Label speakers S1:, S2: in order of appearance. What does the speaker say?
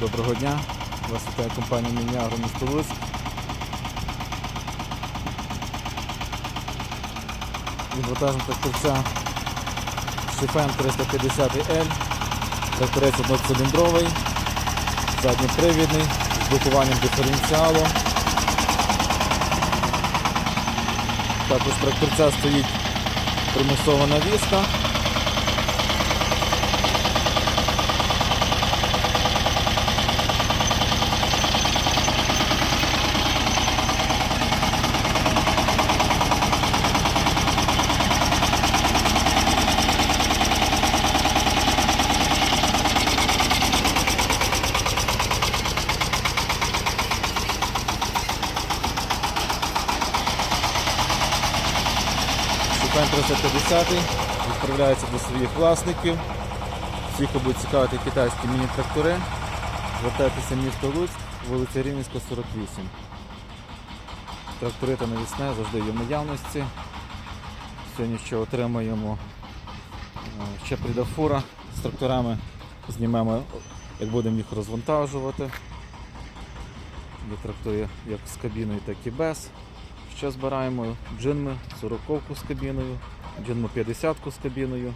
S1: Доброго дня. Вас вітає компанія Мініагро місто Луцьк. Відвантажимо тракторця Шифен 350L. Тракторець одноциліндровий, задньопривідний, з блокуванням диференціалу. Також тракторця стоїть примусова навіска. Шукаємо 350 відправляється до своїх власників. Всіх, буде цікавити китайські міні-трактори, звертайтеся місто Луцьк, вулиця Рівненська, 48. Трактори та навісне завжди є в наявності. Сьогодні ще отримаємо е, ще прийде фура з тракторами. Знімемо, як будемо їх розвантажувати. Є трактори як з кабіною, так і без. Ще збираємо джинми 40 з кабіною, джинму 50 з кабіною,